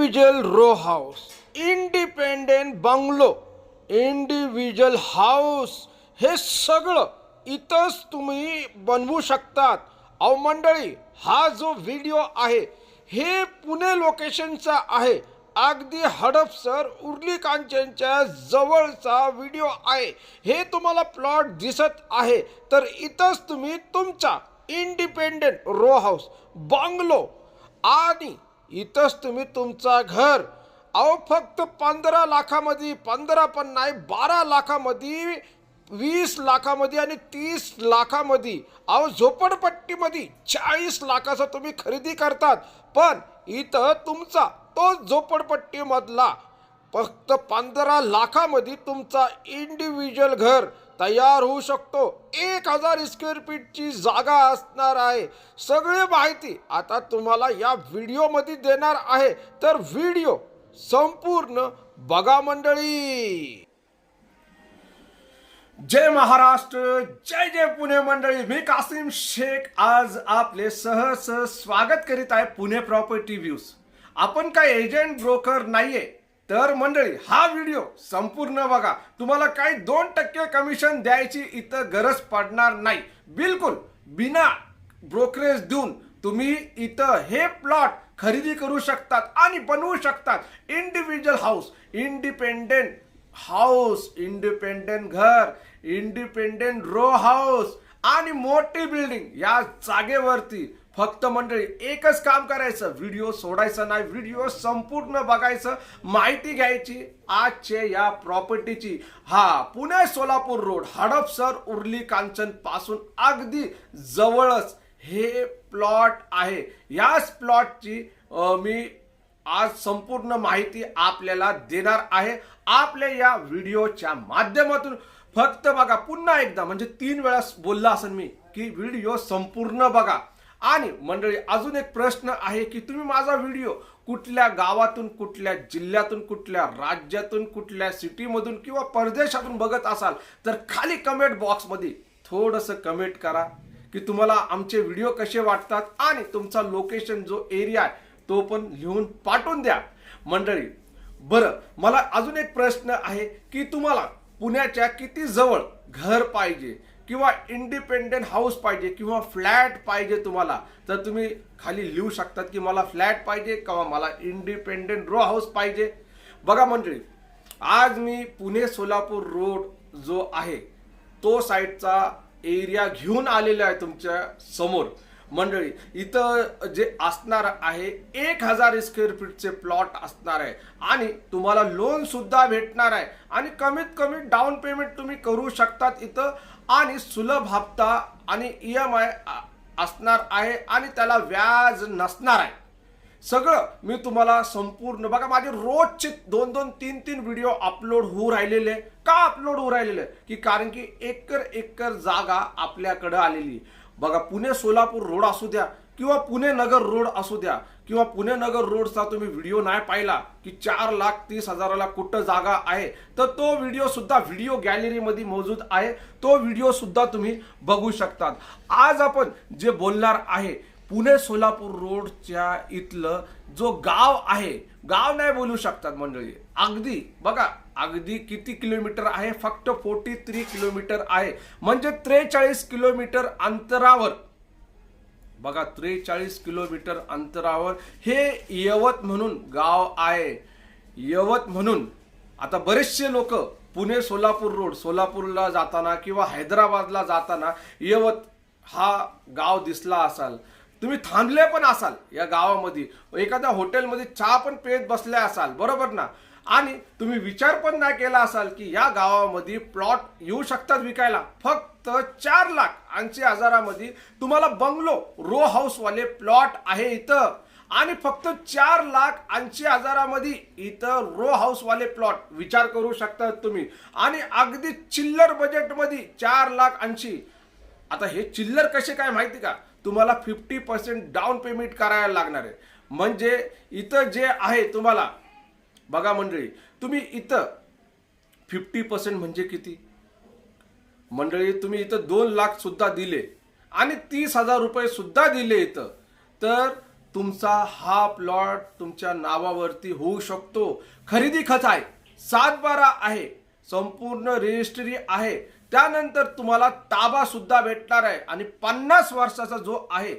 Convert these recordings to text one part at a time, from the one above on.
Individual row house independent bungalow individual house हे सगळं इथंच तुम्ही बनवू शकतात. अहो मंडळी हा जो व्हिडिओ आहे हे पुणे लोकेशनचा आहे. अगदी हडपसर उर्ली कांचनच्या जवळचा व्हिडिओ आहे. हे तुम्हाला प्लॉट दिसत आहे. तर इथंच तुम्ही तुमचा इंडिपेंडेंट रो हाऊस बंगलो आणि इथंच तुम्ही तुमचा घर. अहो फक्त पंधरा लाखामध्ये पंधरा पण नाही बारा लाखामध्ये वीस लाखामध्ये आणि तीस लाखामध्ये. अहो झोपडपट्टीमध्ये चाळीस लाखाचा तुम्ही खरेदी करतात. पण इथं तुमचा तो झोपडपट्टीमधला फक्त पंधरा लाखामध्ये तुमचा इंडिव्हिज्युअल घर. तयार होऊ शकतो. एक हजार स्क्वेअर फीटची जागा असणार आहे. सगळी माहिती आता तुम्हाला या व्हिडिओमध्ये देणार आहे. तर व्हिडिओ संपूर्ण बघा मंडळी. जय महाराष्ट्र जय जय पुणे मंडळी. मी कासिम शेख. आज आपले सहस स्वागत करीत आहे पुणे प्रॉपर्टी व्ह्यूज आपण काय एजंट ब्रोकर नाहीये. तर मंडळी हा व्हिडिओ संपूर्ण बघा. तुम्हाला काही दोन टक्के कमिशन द्यायची इथं गरज पडणार नाही. बिलकुल बिना ब्रोकरेज देऊन तुम्ही इथं हे प्लॉट खरेदी करू शकतात आणि बनवू शकतात. Individual house independent house independent घर इंडिपेंडेंट रो हाऊस आणि मोठी बिल्डिंग या जागेवरती फक्त मंडळी एकच काम करायचं. व्हिडिओ सोडायचा नाही व्हिडिओ संपूर्ण बघायचं माहिती घ्यायची आजचे या प्रॉपर्टीची. हा पुणे सोलापूर रोड हडपसर उर्ली कांचनपासून अगदी जवळच हे प्लॉट आहे. याच प्लॉटची मी आज संपूर्ण माहिती आपल्याला देणार आहे. आपल्या या व्हिडिओच्या माध्यमातून फक्त बघा पुन्हा एकदा म्हणजे तीन वेळा बोलला असेल मी की व्हिडिओ संपूर्ण बघा. आणि मंडळी अजून एक प्रश्न आहे की तुम्ही माझा व्हिडिओ कुठल्या गावातून कुठल्या जिल्ह्यातून कुठल्या राज्यातून कुठल्या सिटीमधून किंवा परदेशातून बघत असाल तर खाली कमेंट बॉक्समध्ये थोडंसं कमेंट करा की तुम्हाला आमचे व्हिडिओ कसे वाटतात आणि तुमचा लोकेशन जो एरिया आहे तो पण लिहून पाठवून द्या. मंडळी बरं मला अजून एक प्रश्न आहे की तुम्हाला पुण्याच्या किती जवळ घर पाहिजे? किंवा इंडिपेंडेंट हाऊस पाहिजे किंवा फ्लॅट पाहिजे तुम्हाला तर तुम्ही खाली लिहू शकतात की मला फ्लॅट पाहिजे किंवा मला इंडिपेंडेंट रो हाऊस पाहिजे. बघा मंडळी आज मी पुणे सोलापूर रोड जो आहे तो साईडचा एरिया घेऊन आलेला आहे तुमच्यासमोर. मंडळी इथं जे असणार आहे एक हजार स्क्वेअर फीटचे प्लॉट असणार आहे. आणि तुम्हाला लोनसुद्धा भेटणार आहे. आणि कमीत कमी डाऊन पेमेंट तुम्ही करू शकतात इथं. आणि सुलभ हप्ता आणि ई एम आय असणार आहे आणि त्याला व्याज नसणार आहे. सगळं मी तुम्हाला संपूर्ण बघा माझे रोजचे दोन दोन तीन तीन व्हिडिओ अपलोड होऊ राहिलेले. का अपलोड होऊ राहिलेले? की कारण की एकर एकर जागा आपल्याकडं आलेली बघा पुणे सोलापूर रोड असू द्या किंवा पुणे नगर रोड असू द्या किंवा पुणे नगर रोडचा तुम्ही व्हिडिओ नाही पाहिला की चार लाख तीस हजाराला कुठं जागा आहे तर तो व्हिडिओ सुद्धा व्हिडिओ गॅलरीमध्ये मौजूद आहे. तो व्हिडिओ सुद्धा तुम्ही बघू शकतात. आज आपण जे बोलणार आहे पुणे सोलापूर रोडच्या इथलं जो गाव आहे गाव नाही बोलू शकतात मंडळी. अगदी बघा अगदी किती किलोमीटर आहे फक्त फोर्टी थ्री किलोमीटर आहे. म्हणजे त्रेचाळीस किलोमीटर अंतरावर बघा त्रेचाळीस किलोमीटर अंतरावर हे यवत म्हणून गाव आहे. यवत म्हणून आता बरेचसे लोक पुणे सोलापूर रोड सोलापूरला जाताना किंवा हैदराबादला जाताना यवत हा गाव दिसला असाल. तुम्ही थांबले पण असाल या गावामध्ये. एखाद्या हॉटेलमध्ये चहा पण पेत बसले असाल बरोबर ना? आणि तुम्ही विचार पण नाही केला असाल की या गावामध्ये प्लॉट येऊ शकतात विकायला? फक्त चार लाख ऐंशी हजारामध्ये तुम्हाला बंगलो रो हाऊसवाले प्लॉट आहे इथं. आणि फक्त चार लाख ऐंशी हजारामध्ये इथं रो हाऊसवाले प्लॉट विचार करू शकता तुम्ही. आणि अगदी चिल्लर बजेटमध्ये चार लाख ऐंशी आता हे चिल्लर कसे काय माहिती का? तुम्हाला फिफ्टी पर्सेंट डाऊन पेमेंट करायला लागणार आहे. म्हणजे इथं जे आहे तुम्हाला बघा मंडळी तुम्ही इथं फिफ्टी पर्सेंट म्हणजे किती? मंडळी तुम्ही इथं दोन लाख सुद्धा दिले आणि तीस हजार रुपये सुद्धा दिले इथं. तर तुमचा हा प्लॉट तुमच्या नावावरती होऊ शकतो. खरेदी खत आहे सात बारा आहे संपूर्ण रजिस्ट्री आहे. त्यानंतर तुम्हाला ताबा सुद्धा भेटणार आहे आणि पन्नास वर्षाचा जो आहे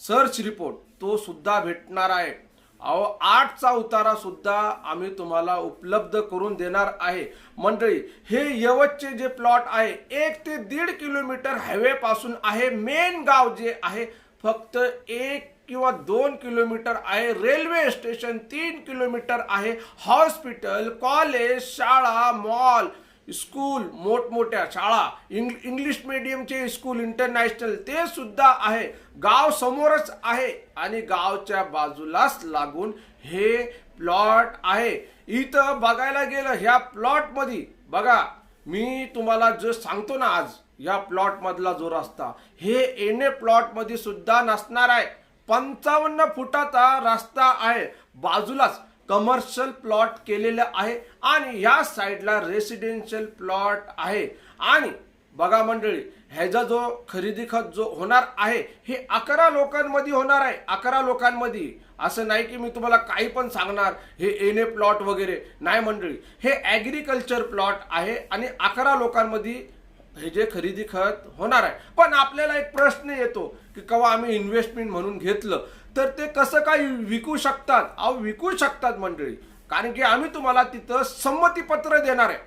सर्च रिपोर्ट तो सुद्धा भेटणार आहे. अहो आठचा उतारा सुद्धा आम्ही तुम्हाला उपलब्ध करून देणार आहे. मंडळी हे यवतचे जे प्लॉट आहे एक ते दीड किलोमीटर हायवे पासून आहे. मेन गाव जे आहे फक्त एक किंवा दोन किलोमीटर आहे. रेल्वे स्टेशन तीन किलोमीटर आहे. हॉस्पिटल कॉलेज शाळा मॉल स्कूल मोठमोठ्या शाळा इंग इंग्लिश मिडियमचे स्कूल इंटरनॅशनल ते सुद्धा आहे. गाव समोरच आहे आणि गावच्या बाजूलाच लागून हे प्लॉट आहे. इथं बघायला गेलं ह्या प्लॉटमध्ये बघा मी तुम्हाला जो सांगतो ना आज या प्लॉटमधला जो रस्ता हे एने ए प्लॉटमध्ये सुद्धा नसणार आहे. पंचावन्न फुटाचा रस्ता आहे बाजूलाच. कमर्शियल प्लॉट केलेलं आहे आणि या साईडला रेसिडेन्शियल प्लॉट आहे. आणि बघा मंडळी ह्याचा जो खरेदी खत जो होणार आहे हे अकरा लोकांमध्ये होणार आहे. अकरा लोकांमध्ये. असं नाही की मी तुम्हाला काही पण सांगणार हे एने प्लॉट वगैरे. नाही मंडळी हे ॲग्रिकल्चर प्लॉट आहे आणि अकरा लोकांमध्ये हे जे खरेदी खत होणार आहे. पण आपल्याला एक प्रश्न येतो की केव्हा आम्ही इन्व्हेस्टमेंट म्हणून घेतलं तर ते कसं काय विकू शकतात? अहो विकू शकतात मंडळी. कारण की आम्ही तुम्हाला तिथं संमतीपत्र देणार आहे.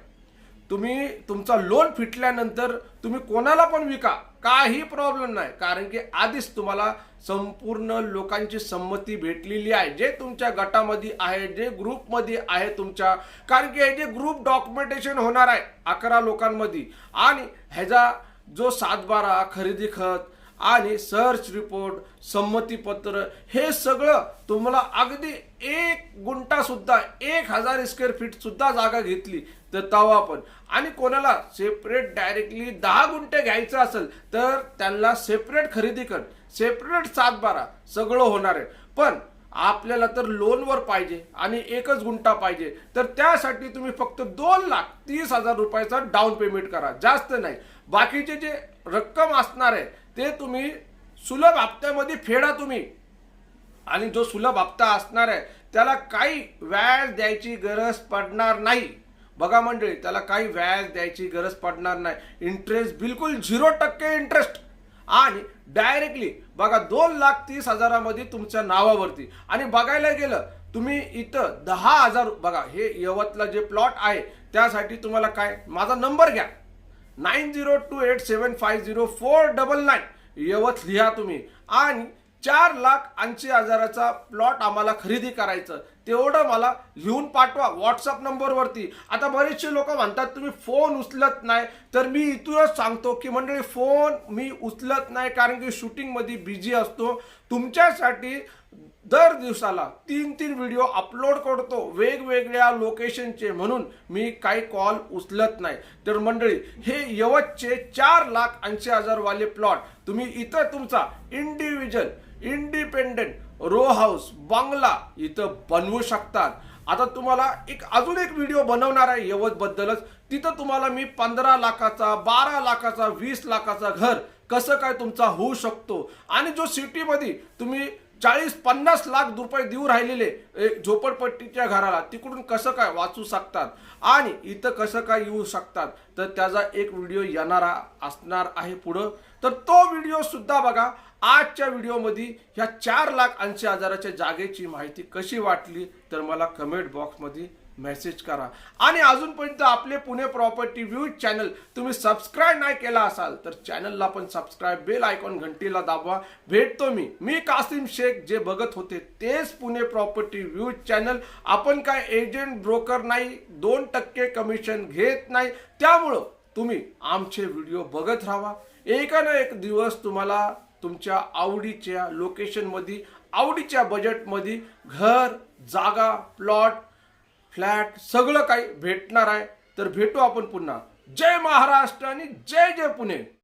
तुम्ही तुमचा लोन फिटल्यानंतर तुम्ही कोणाला पण विका. काही प्रॉब्लेम नाही. कारण की आधीच तुम्हाला संपूर्ण लोकांची संमती भेटलेली आहे. जे तुमच्या गटामध्ये आहे जे ग्रुपमध्ये आहे तुमच्या. कारण की हे जे ग्रुप डॉक्युमेंटेशन होणार आहे अकरा लोकांमध्ये. आणि ह्याचा जो सातबारा खरेदी खत आणि सर्च रिपोर्ट संमतीपत्र हे सगळं तुम्हाला अगदी एक गुंटासुद्धा एक हजार स्क्वेअर फीटसुद्धा जागा घेतली तर तवा पण. आणि कोणाला सेपरेट डायरेक्टली दहा गुंठे घ्यायचं असेल तर त्यांना सेपरेट खरेदी कर. सेपरेट सात बारा सगळं होणार आहे. पण आपल्याला तर लोनवर पाहिजे आणि एकच गुंठा पाहिजे. तर त्यासाठी तुम्ही फक्त दोन लाख तीस हजार रुपयाचा डाऊन पेमेंट करा. जास्त नाही. बाकीचे जे रक्कम असणार आहे ते तुम्ही सुलभ हप्त्यामध्ये फेडा तुम्ही. आणि जो सुलभ हप्ता असणार आहे त्याला काही व्याज द्यायची गरज पडणार नाही. बघा मंडळी त्याला काही व्याज द्यायची गरज पडणार नाही. इंटरेस्ट बिलकुल झिरो टक्के इंटरेस्ट आणि डायरेक्टली बघा दोन लाख तीस हजारामध्ये तुमच्या नावावरती. आणि बघायला गेलं तुम्ही इथं दहा हजार बघा हे यवतला जे प्लॉट आहे त्यासाठी तुम्हाला काय? माझा नंबर घ्या. Nine zero two eight seven five zero four double nine. Yavat लिहा तुम्ही. आणि चार लाख ऐंशी हजाराचा प्लॉट आम्हाला खरेदी करायचं. तेवढं मला लिहून पाठवा व्हॉट्सअप नंबरवरती. आता बरेचसे लोक म्हणतात तुम्ही फोन उचलत नाही. तर मी इथूनच सांगतो की मंडळी फोन मी उचलत नाही कारण की शूटिंगमध्ये बिझी असतो. तुमच्यासाठी दर दिवसाला तीन तीन व्हिडिओ अपलोड करतो वेगवेगळ्या लोकेशनचे म्हणून मी काही कॉल उचलत नाही. तर मंडळी हे यवतचे चार लाख ऐंशी हजारवाले प्लॉट तुम्ही इथं तुमचा इंडिव्हिज्युअल इंडिपेंडेंट रो हाऊस बंगला इथं बनवू शकतात. आता तुम्हाला एक अजून एक व्हिडिओ बनवणार आहे यवतबद्दलच. तिथं तुम्हाला मी पंधरा लाखाचा बारा लाखाचा वीस लाखाचा घर कसं काय तुमचा होऊ शकतो? आणि जो सिटीमध्ये तुम्ही चाळीस पन्नास लाख रुपये देऊ राहिलेले झोपडपट्टीच्या घराला तिकडून कसं काय वाचू शकतात? आणि इथं कसं काय येऊ शकतात? तर त्याचा एक व्हिडिओ येणारा असणार आहे पुढं. तर तो व्हिडिओ सुद्धा बघा. आजच्या व्हिडिओमध्ये ह्या चार लाख ऐंशी हजाराच्या जागेची माहिती कशी वाटली तर मला कमेंट बॉक्समध्ये मेसेज करा. आणि अजूनपर्यंत आपले पुणे प्रॉपर्टी व्ह्यूज चॅनल तुम्ही सबस्क्राईब नाही केला असाल तर चॅनलला पण सबस्क्राईब बेल आयकॉन घंटीला दाबवा भेटतो मी. मी कासिम शेख जे बघत होते तेच पुणे प्रॉपर्टी व्ह्यूज चॅनल आपण काय एजंट ब्रोकर नाही दोन टक्के कमिशन घेत नाही. त्यामुळं तुम्ही आमचे व्हिडिओ बघत राहा. एका ना एक दिवस तुम्हाला तुमच्या आवडीच्या लोकेशनमध्ये आवडीच्या बजेटमध्ये घर जागा प्लॉट फ्लॅट सगळं काही भेटणार आहे. तर भेटू आपण पुन्हा. जय महाराष्ट्र आणि जय जय पुणे.